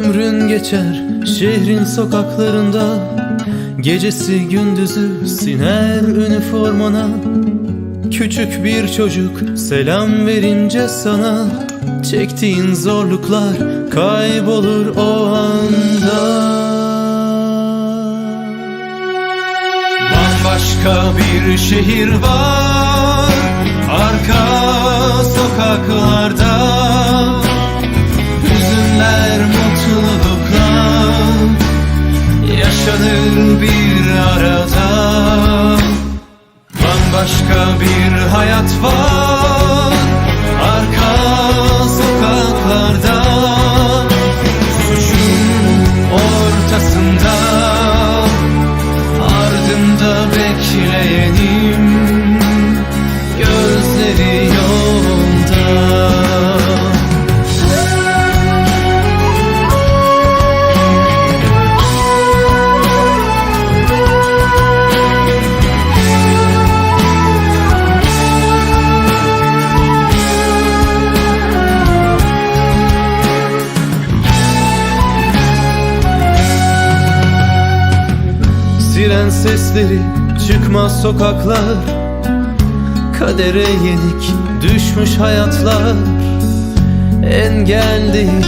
Ömrün geçer şehrin sokaklarında. Gecesi gündüzü siner üniformana. Küçük bir çocuk selam verince sana. Çektiğin zorluklar kaybolur o anda. Bambaşka bir şehir var. Arka sokaklarda Yaşanır bir arada Bambaşka bir hayat var. Arka sokaklarda Suçun ortasında. Ardında bekleyenim Gözleri Siren sesleri çıkmaz sokaklar. Kadere yenik düşmüş hayatlar. Engel değil